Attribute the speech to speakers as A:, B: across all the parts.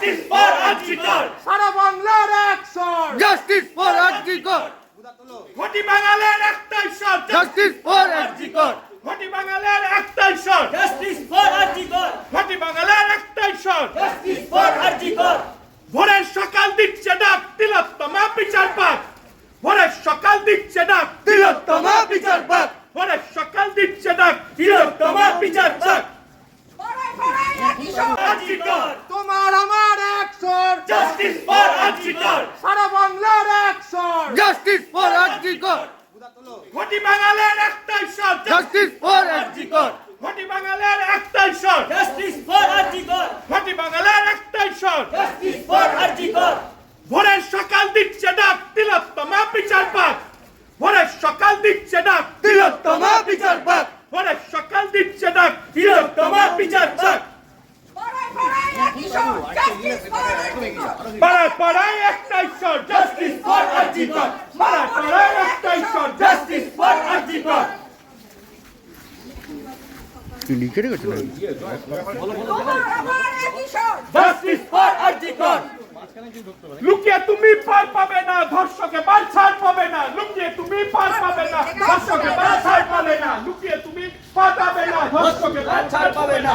A: Justice for RG Kar
B: সারা বাংলার action
C: justice for RG Kar
A: ঘটি বাঙালির একটাই স্বর!
C: জাস্টিস ফর আর্জিকর
A: ঘটি বাঙালির একটাই স্বর!
D: জাস্টিস ফর আর্জিকর
A: ঘটি বাঙালির একটাই স্বর!
D: জাস্টিস ফর আর্জিকর
A: ভোরের সকাল দিচ্ছে ডাক তিলোত্তমা বিচার পাক। ভোরের সকাল দিচ্ছে ডাক
C: তিলোত্তমা বিচার পাক।
A: ভোরের সকাল দিচ্ছে ডাক তিলোত্তমা বিচার পাক আর্জিকর
B: তোমার আমার অ্যাকশন
A: জাস্টিস ফর আর্জিকর
B: সারা বাংলার অ্যাকশন
C: জাস্টিস ফর আর্জিকর
A: ঘটি বাঙালির একটাই স্বর।
C: জাস্টিস ফর আর্জিকর
A: ঘটি বাঙালির একটাই স্বর।
D: জাস্টিস ফর আর্জিকর
A: ঘটি বাঙালির একটাই স্বর।
D: জাস্টিস ফর আর্জিকর
A: ভোরের সকাল দিচ্ছে ডাক তিলোত্তমা বিচার পাক। ভোরের সকাল দিচ্ছে ডাক
C: তিলোত্তমা বিচার পাক।
A: ভোরের সকাল দিচ্ছে ডাক তিলোত্তমা বিচার পাক। পাড়ায় একটাই স্বর জাস্টিস ফর আর্জিকর পাড়ায় স্বর জাস্টিস ফর আর্জিকর
C: তুই লিখে রেখেছো নাকি?
A: জাস্টিস ফর আর্জিকর লুকিয়ে তুমি পার পাবে না ধর্ষকে বার ছাড় পাবে না লুকিয়ে তুমি পার পাবে না ধর্ষকে বার ছাড় পাবে না লুকিয়ে তুমি পার পাবে না ধর্ষকে বার ছাড় পাবে না।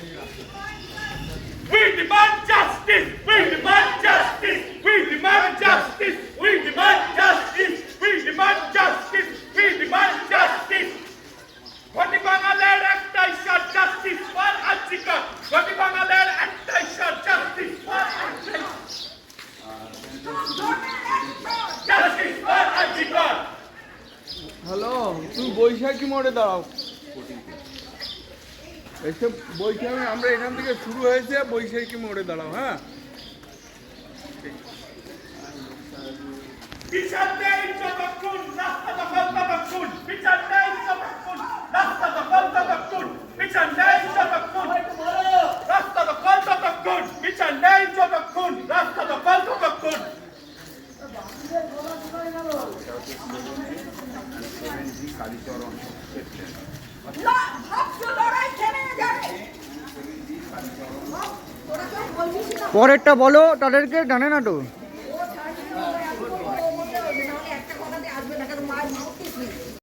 E: তুই বৈশাখী মোড়ে দাঁড়াও। এসে বৈশাখী, আমরা এখান থেকে শুরু হয়েছে, বৈশাখী মোড়ে দাঁড়াও হ্যাঁ?
A: কালীচরণ
C: পরেরটা বলো তাদেরকে জানে না তো।